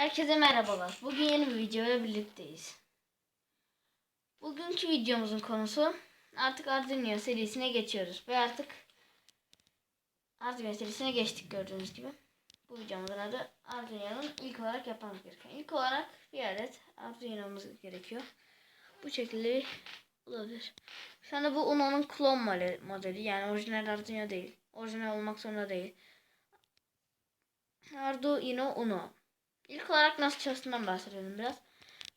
Herkese merhabalar. Bugün yeni bir videoyla birlikteyiz. Bugünkü videomuzun konusu artık Arduino serisine geçiyoruz ve artık Arduino serisine geçtik gördüğünüz gibi. Bu videomuzun adı Arduino'nun ilk olarak yapmamız gereken. İlk olarak bir adet Arduino'muz gerekiyor. Bu şekilde olabilir. Şu anda bu Uno'nun klon modeli yani orijinal Arduino değil. Orijinal olmak zorunda değil. Arduino Uno. İlk olarak nasıl çalıştığından bahsedelim biraz.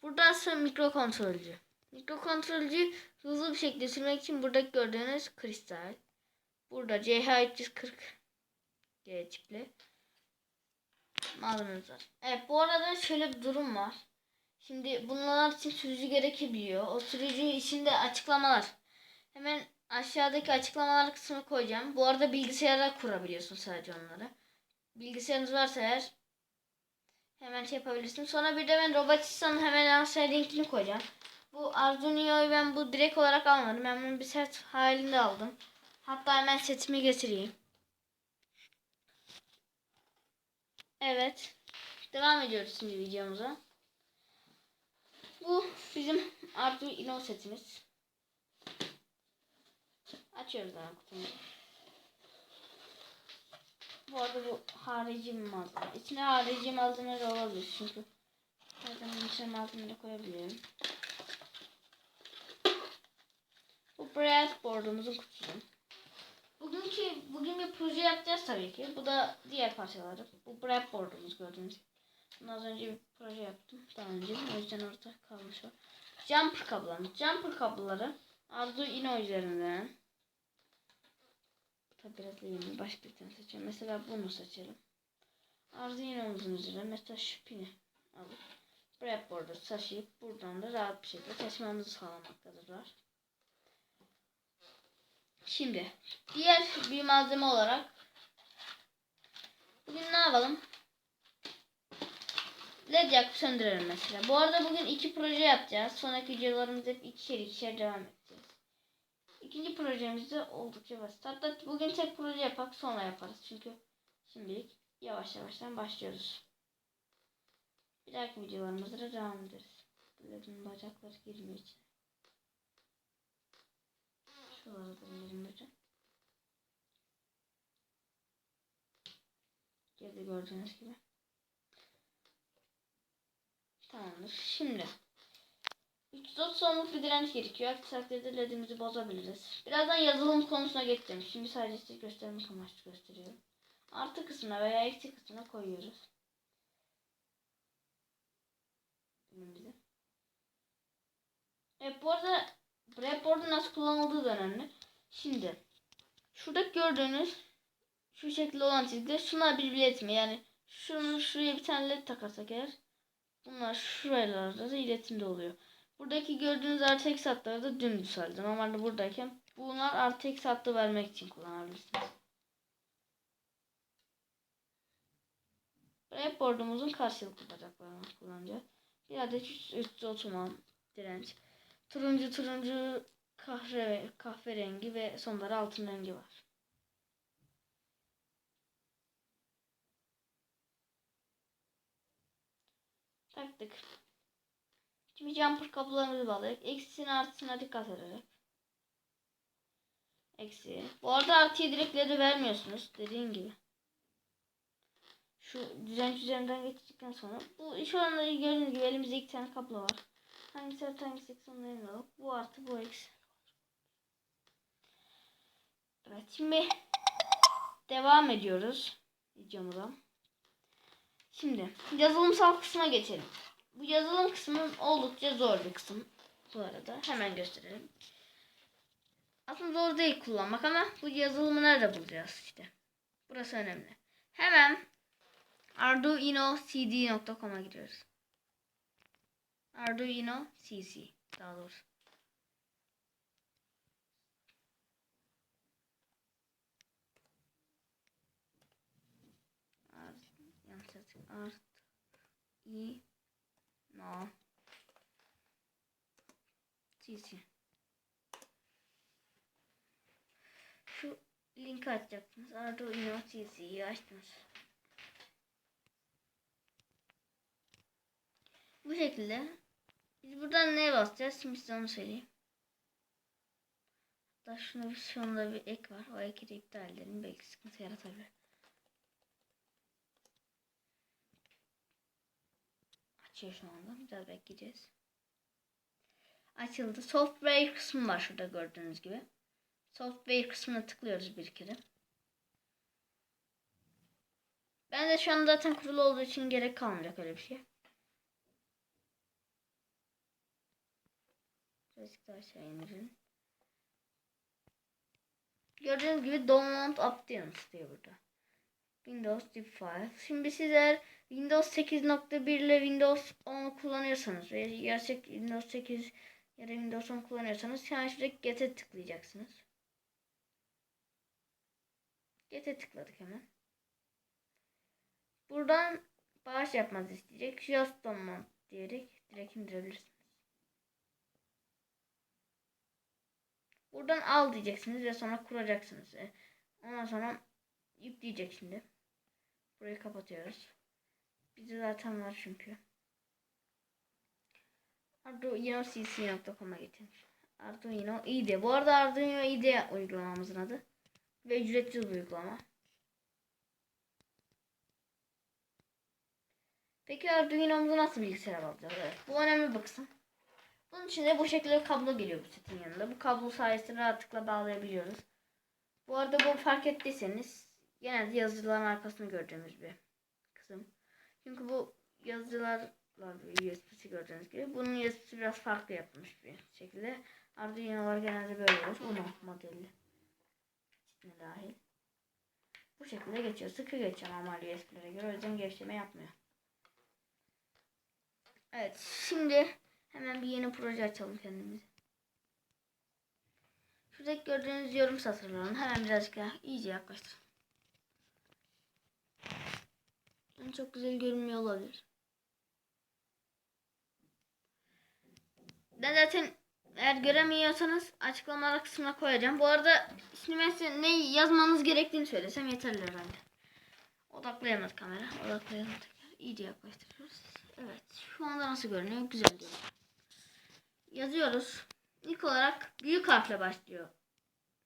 Buradan mikrokontrolcü. Mikrokontrolcü hızlı bir şekilde sürmek için buradaki gördüğünüz kristal. Burada CH340 G tipli malzememiz var. Evet bu arada şöyle bir durum var. Şimdi bunlar için sürücü gerekebiliyor. O sürücü içinde açıklamalar. Hemen aşağıdaki açıklamalar kısmını koyacağım. Bu arada bilgisayara kurabiliyorsun sadece onları. Bilgisayarınız varsa eğer Hemen şey yapabilirsin. Sonra bir de ben Robotistan'ın hemen aşağıya linkini koyacağım. Bu Arduino'yu ben bu direkt olarak almadım. Ben bunu bir set halinde aldım. Hatta hemen setimi getireyim. Evet. Devam ediyoruz şimdi videomuza. Bu bizim Arduino setimiz. Açıyoruz daha kutumu. Bu arada bu harici bir malzeme. İçine harici malzeme de olabilir çünkü. Zaten bunun içine malzeme de koyabilirim. Bu breadboard'umuzun kutusu. Bugünkü bugün bir proje yapacağız tabii ki. Bu da diğer parçaları. Bu breadboard'umuz gördüğünüz gibi. Bunu az önce bir proje yaptım. Daha önce. O yüzden orada kalmış o. Jumper kablolarımız. Jumper kabloları Arduino üzerinden Tabi biraz yeni başka bir tane seçelim. Mesela bunu seçelim. Arduino'muzun üzerine mesela şu pini alıp breadboard'a taşıyıp buradan da rahat bir şekilde taşımamızı sağlamaktadırlar. Şimdi diğer bir malzeme olarak bugün ne yapalım? LED yakıp söndürelim mesela. Bu arada bugün iki proje yapacağız. Sonraki videolarımızda hep ikişer ikişer devam edeceğiz. İkinci projemiz de oldukça basit. Hatta bugün tek proje yapak sonra yaparız. Çünkü şimdilik yavaş yavaştan başlıyoruz. Bir dahaki videolarımızda da devam ederiz. Bunların bacakları girmiyor içine. Şuraları hocam. Girdi gördüğünüz gibi. Tamamdır. Şimdi 330 ohmluk bir direnç gerekiyor. Aksi takdirde ledimizi bozabiliriz. Birazdan yazılım konusuna geçeceğim. Şimdi sadece size göstermek amaçlı gösteriyorum. Artı kısmına veya eksi kısmına koyuyoruz. Evet bu arada breadboard'un nasıl kullanıldığı da önemli. Şimdi şuradaki gördüğünüz şu şekilde olan çizgiler şunlar birbirine etmiyor. Yani şunu şuraya bir tane led takarsak eğer bunlar şuralarda da iletimde oluyor. Buradaki gördüğünüz artı eksi hatları da dümdüz halde. Normalde buradayken bunlar artı eksi hattı vermek için kullanabilirsiniz. Breadboard'umuzun karşılıklı bacaklarını kullanacağız. Bir adet 330 ohm direnç. Turuncu turuncu kahve, kahverengi ve sonları altın rengi var. Taktık. Şimdi jumper kablolarımızı bağladık. Eksisine artısına dikkat ederek. Eksi. Bu arada artıyı direkleri vermiyorsunuz. Dediğim gibi. Şu düzenç üzerinden geçtikten sonra. Bu şu anda gördüğünüz gibi elimizde iki tane kablo var. Hangisi artı hangisi eksi onları emin. Bu artı bu eksi. Evet şimdi devam ediyoruz videomuza. Şimdi yazılımsal kısma geçelim. Bu yazılım kısmı oldukça zor bir kısım. Bu arada hemen gösterelim. Aslında zor değil kullanmak ama bu yazılımı nerede bulacağız işte. Burası önemli. Hemen arduinocd.com'a giriyoruz. Arduino CC daha doğrusu. Art, yanlış yazdım. Art, i, no, CC. Şu linki açacaksınız. Arduino CC'yi açtınız. Bu şekilde. Biz buradan neye basacağız? Şimdi size onu söyleyeyim. Hatta şuna bir sonunda bir ek var. O eki iptal edelim. Belki sıkıntı yaratabilir. Açıyor şu anda. Biraz bekleyeceğiz. Açıldı. Software kısmı var şurada gördüğünüz gibi. Software kısmına tıklıyoruz bir kere. Ben de şu an zaten kurulu olduğu için gerek kalmayacak öyle bir şey. Birazcık daha aşağı indirelim. Gördüğünüz gibi download updates diyor burada. Windows zip file. Şimdi sizler Windows 8.1 ile Windows 10 kullanıyorsanız gerçek Windows 8 ya da Windows 10 kullanıyorsanız şu an şuradaki get'e tıklayacaksınız. Get'e tıkladık hemen. Buradan bağış yapmanızı isteyecek. Just download diyerek direkt indirebilirsiniz. Buradan al diyeceksiniz ve sonra kuracaksınız. E, Ondan sonra yükleyecek şimdi. Burayı kapatıyoruz. Bizde zaten var çünkü. Arduino cc.com'a getirmiş. Arduino IDE. Bu arada Arduino IDE uygulamamızın adı. Ve ücretsiz bir uygulama. Peki Arduino'muzu nasıl bilgisayara alacağız? Evet. Bu önemli bir kısım. Bunun için de bu şekilde kablo geliyor bu setin yanında. Bu kablo sayesinde rahatlıkla bağlayabiliyoruz. Bu arada bu fark ettiyseniz genelde yazıcıların arkasını gördüğümüz bir kısım. Çünkü bu yazıcılarla USB'si gördüğünüz gibi. Bunun USB'si biraz farklı yapılmış bir şekilde. Arduino'lar genelde böyle olur. Uno modeli. İçine dahil. Bu şekilde geçiyor. Sıkı geçiyor normal USB'lere göre. O yüzden gevşeme yapmıyor. Evet. Şimdi hemen bir yeni proje açalım kendimize. Şuradaki gördüğünüz yorum satırlarını hemen birazcık daha iyice yaklaştır. Çok güzel görünmüyor olabilir. Ben zaten eğer göremiyorsanız açıklamalar kısmına koyacağım. Bu arada şimdi ben size ne yazmanız gerektiğini söylesem yeterli herhalde. Odaklayamadı kamera. Odaklayalım tekrar. İyice yaklaştırıyoruz. Evet. Şu anda nasıl görünüyor? Güzel görünüyor. Yazıyoruz. İlk olarak büyük harfle başlıyor.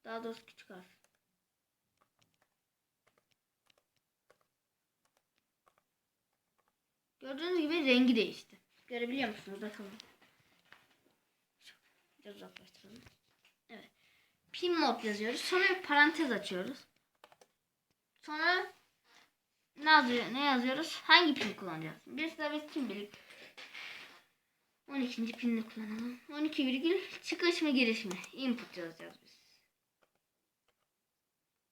Daha doğrusu küçük harf. Gördüğünüz gibi rengi değişti. Görebiliyor musunuz? Bakalım. Biraz uzaklaştıralım. Evet. Pin mod yazıyoruz. Sonra bir parantez açıyoruz. Sonra ne, yazıyor, ne yazıyoruz? Hangi pin kullanacağız? De biz şimdilik 12. pinini kullanalım. 12 virgül çıkış mı giriş mi? Input yazacağız biz.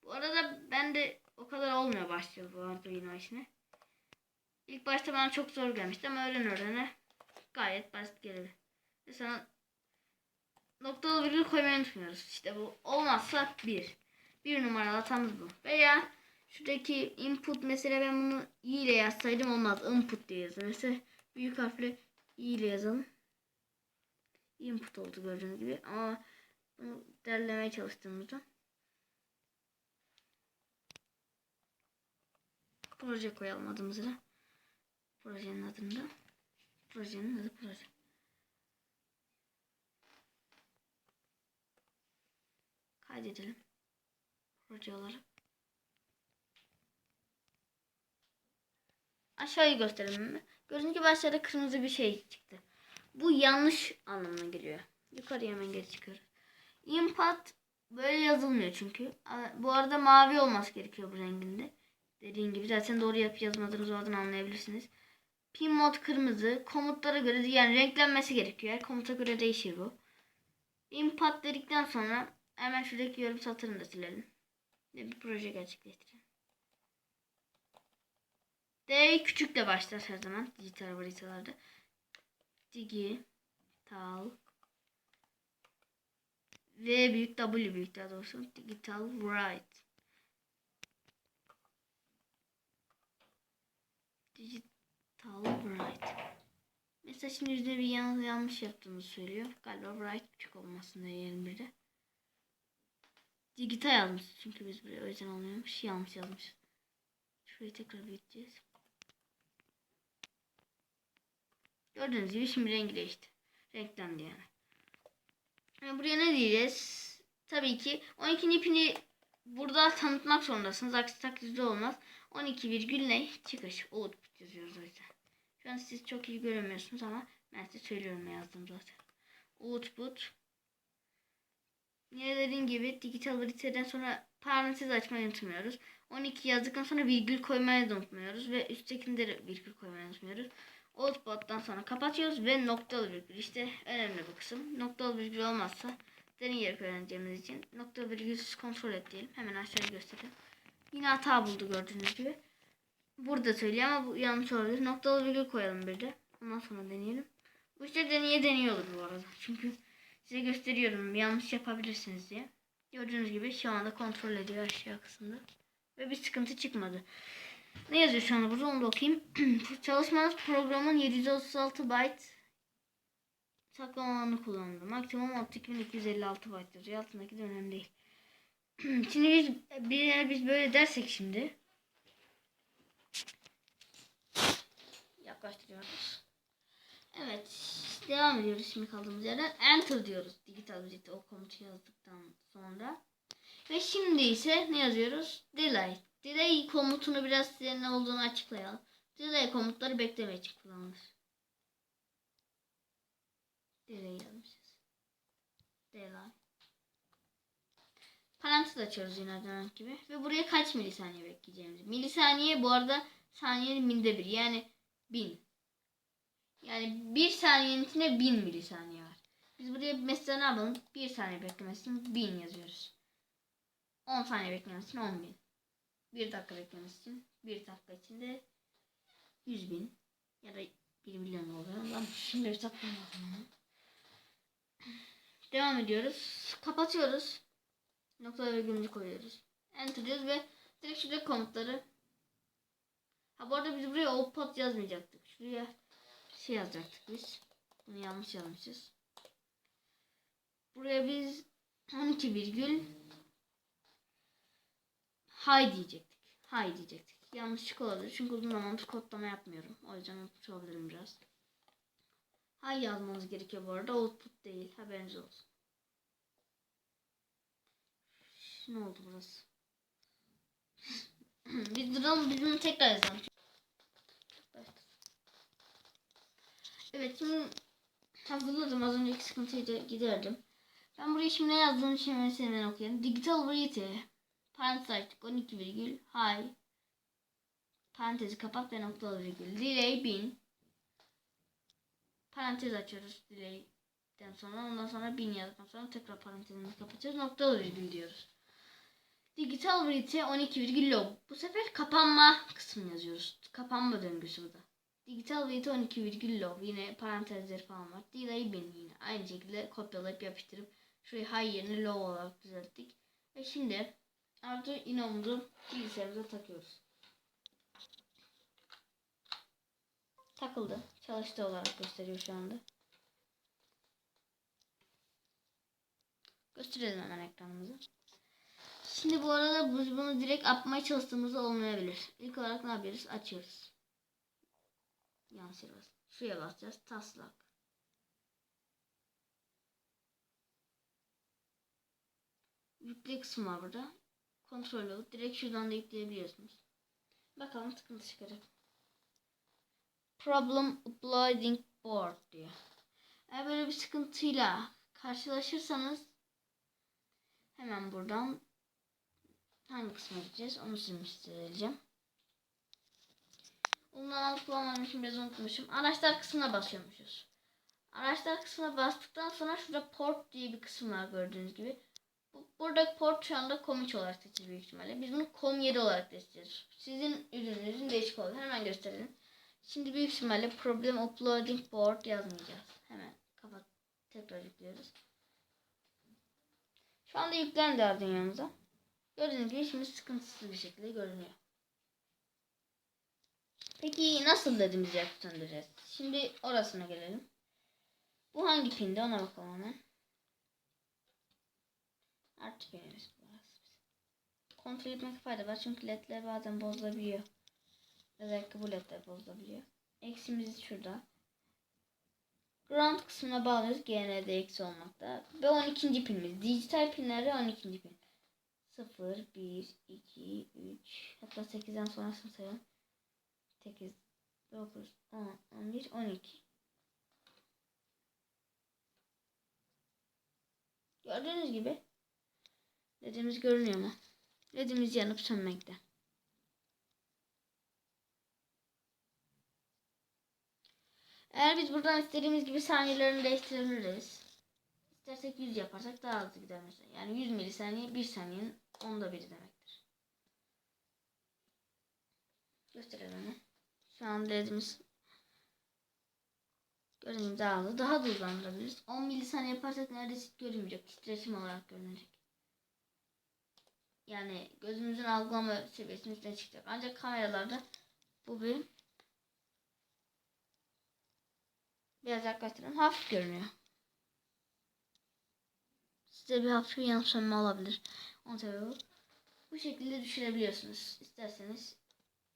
Bu arada ben de o kadar olmuyor başlıyor bu Arduino işine. İlk başta bana çok zor gelmişti ama öğren öğrene gayet basit geldi. Mesela noktalı virgül koymayı unutmuyoruz. İşte bu olmazsa bir. Bir numaralı hatamız bu. Veya şuradaki input mesela ben bunu i ile yazsaydım olmaz. Input diye yazdım. Mesela büyük harfle i ile yazalım. Input oldu gördüğünüz gibi ama bunu derlemeye çalıştığımızda proje koyalım adımıza. Projenin adında. Projenin adı proje. Kaydedelim. Proje olarak. Aşağıyı gösterelim? Gördüğünüz gibi aşağıda kırmızı bir şey çıktı. Bu yanlış anlamına geliyor. Yukarıya hemen geri çıkıyoruz. Input böyle yazılmıyor çünkü. Bu arada mavi olması gerekiyor bu renginde. Dediğim gibi zaten doğru yapıp yazmadığınızı oradan anlayabilirsiniz. Pin mod kırmızı. Komutlara göre yani renklenmesi gerekiyor. Her komuta göre değişir bu. Input dedikten sonra hemen şuradaki yorum satırını da silelim. Ve bir proje gerçekleştirelim. D küçükle başlar her zaman dijital haritalarda. Digital V büyük W büyük daha doğrusu digital write digital write mesela şimdi yüzde bir yan, yanlış yaptığımızı söylüyor galiba write küçük olmasın diye yerin biri digital yazmış çünkü biz buraya o yüzden olmuyormuş yanlış yazmış şurayı tekrar büyüteceğiz Gördüğünüz gibi şimdi rengi değişti. Renklendi yani. Yani buraya ne diyeceğiz? Tabii ki 12. ipini burada tanıtmak zorundasınız. Aksi takdirde olmaz. 12 virgül ne? Çıkış. Output yazıyoruz o yüzden. Şu an siz çok iyi göremiyorsunuz ama ben size söylüyorum yazdım zaten. Output. Yine dediğim gibi digital briteden sonra parantez açmayı unutmuyoruz. 12 yazdıktan sonra virgül koymayı da unutmuyoruz. Ve üsttekinde de virgül koymayı unutmuyoruz. Output'tan sonra kapatıyoruz ve noktalı virgül. İşte önemli bu kısım. Noktalı virgül olmazsa deneyerek öğreneceğimiz için nokta virgülsüz kontrol et diyelim. Hemen aşağıya göstereyim. Yine hata buldu gördüğünüz gibi. Burada söylüyor ama bu yanlış olabilir. Noktalı virgül koyalım bir de. Ondan sonra deneyelim. Bu işte deneye deniyor olur bu arada. Çünkü size gösteriyorum yanlış yapabilirsiniz diye. Gördüğünüz gibi şu anda kontrol ediyor aşağı kısımda. Ve bir sıkıntı çıkmadı. Ne yazıyor şu anda burada onu da okuyayım. Çalışmanız programın 736 byte saklama alanı kullanıldı. Maksimum 6256 byte yazıyor. Altındaki de önemli değil. şimdi biz, bir, biz böyle dersek şimdi yaklaştırıyoruz. Evet. Devam ediyoruz şimdi kaldığımız yerden. Enter diyoruz. Digital Digit o komutu yazdıktan sonra. Ve şimdi ise ne yazıyoruz? Delay. Delay komutunu biraz size ne olduğunu açıklayalım. Delay komutları bekleme için kullanılır. Delay yazmışız. Delay. Parantez açıyoruz yine demek gibi. Ve buraya kaç milisaniye bekleyeceğimizi. Milisaniye bu arada saniyenin binde bir. Yani bin. Yani bir saniyenin içinde bin milisaniye var. Biz buraya mesela ne yapalım? Bir saniye beklemesi için bin yazıyoruz. 10 saniye beklemesi için 10 bin. 1 dakika beklemesi için 1 dakika içinde 100 bin ya da 1 milyon oluyor. Lan şimdi hesaplamam lazım. Devam ediyoruz. Kapatıyoruz. Nokta virgülümüzü koyuyoruz. Enter diyoruz ve direkt şurada komutları Ha bu arada biz buraya output yazmayacaktık. Şuraya şey yazacaktık biz. Bunu yanlış yazmışız. Buraya biz 12 virgül Hay diyecektik. Hay diyecektik. Yanlışlık olabilir. Çünkü uzun zamandır kodlama yapmıyorum. O yüzden unutmuş olabilirim biraz. Hay yazmanız gerekiyor bu arada. Output değil. Haberiniz olsun. Ne oldu burası? biz duralım. Biz bunu tekrar yazalım. Evet şimdi hazırladım. Az önceki sıkıntıyı giderdim. Ben buraya şimdi ne yazdığımı şimdi hemen okuyayım. Digital Variety parantez açtık 12 virgül high parantezi kapat ve noktalı virgül delay 1000 parantez açıyoruz delay'den sonra ondan sonra 1000 yazdıktan sonra tekrar parantezimizi kapatıyoruz noktalı virgül diyoruz. Digital Reality 12 virgül low. Bu sefer kapanma kısmını yazıyoruz. Kapanma döngüsü bu da. Digital Reality 12 virgül low. Yine parantezleri falan var. Delay 1000 yine. Aynı şekilde kopyalayıp yapıştırıp şurayı high yerine low olarak düzelttik. Ve şimdi Arduino'muzu bilgisayarımıza takıyoruz. Takıldı. Çalıştı olarak gösteriyor şu anda. Gösterelim hemen ekranımızı. Şimdi bu arada biz bunu direkt yapmaya çalıştığımızda olmayabilir. İlk olarak ne yapıyoruz? Açıyoruz. Yanlış yere bas. Şuraya basacağız. Taslak. Yükle kısmı var burada kontrol olup direkt şuradan da yükleyebiliyorsunuz. Bakalım sıkıntı çıkaracak. Problem uploading board diyor. Eğer böyle bir sıkıntıyla karşılaşırsanız hemen buradan hangi kısma gideceğiz onu size Ondan alıp kullanmamışım biraz unutmuşum. Araçlar kısmına basıyormuşuz. Araçlar kısmına bastıktan sonra şurada port diye bir kısım var gördüğünüz gibi. Burada port şu anda komik olarak seçeceğiz büyük ihtimalle. Biz bunu kom yeri olarak seçeceğiz. Sizin ürününüzün değişik olur. Hemen gösterelim. Şimdi büyük ihtimalle problem uploading board yazmayacağız. Hemen kapat. Tekrar yüklüyoruz. Şu anda yüklendi Arduino'muza. Gördüğünüz gibi şimdi sıkıntısız bir şekilde görünüyor. Peki nasıl dediğimizi yakıp söndüreceğiz? Şimdi orasına gelelim. Bu hangi pinde ona bakalım hemen. Artık yöneriz burası. Kontrol etmek fayda var çünkü ledler bazen bozulabiliyor. Özellikle bu ledler bozulabiliyor. Eksimiz şurada. Ground kısmına bağlıyoruz. GND eksi olmakta. Ve 12. pinimiz. Dijital pinleri 12. pin. 0, 1, 2, 3 hatta 8'den sonrasını sayalım. 8, 9, 10, 11, 12. Gördüğünüz gibi ledimiz görünüyor mu? Ledimiz yanıp sönmekte. Eğer biz buradan istediğimiz gibi saniyelerini değiştirebiliriz. İstersek 100 yaparsak daha hızlı gider mesela. Yani 100 milisaniye 1 saniyenin onda biri demektir. Gösterelim. Şu an ledimiz gördüğünüz daha hızlı. Daha da hızlandırabiliriz. 10 milisaniye yaparsak neredeyse görünmeyecek. Titreşim olarak görünecek. Yani gözümüzün algılama seviyesinin çıkacak. Ancak kameralarda bu bir biraz yaklaştıralım. Hafif görünüyor. Size bir hafif yanıp sönme olabilir. Sebebi bu. Şekilde düşürebiliyorsunuz. İsterseniz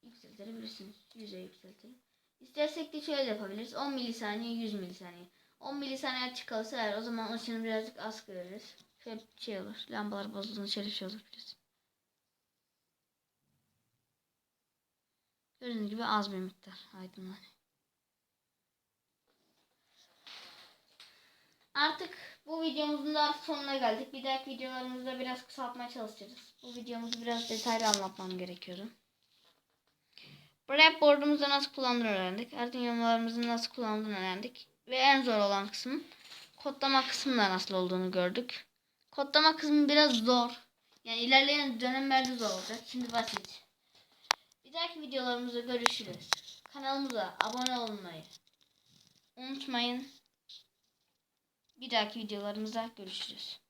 yükseltebilirsiniz. 100'e yükseltelim. İstersek de şöyle yapabiliriz. 10 milisaniye 100 milisaniye. 10 milisaniye açık kalırsa eğer o zaman ışını birazcık az görürüz. Şöyle şey olur. Lambalar bozulduğunda şöyle şey olur biliyorsun. Gördüğünüz gibi az bir miktar aydınlanıyor. Artık bu videomuzun da sonuna geldik. Bir dahaki videolarımızda biraz kısaltmaya çalışacağız. Bu videomuzu biraz detaylı anlatmam gerekiyordu. Blackboard'umuzu nasıl kullandığını öğrendik. Arduino'larımızın nasıl kullandığını öğrendik. Ve en zor olan kısmın kodlama kısmında nasıl olduğunu gördük. Kodlama kısmı biraz zor. Yani ilerleyen dönemlerde zor olacak. Şimdi basit. Bir dahaki videolarımızda görüşürüz. Kanalımıza abone olmayı unutmayın. Bir dahaki videolarımızda görüşürüz.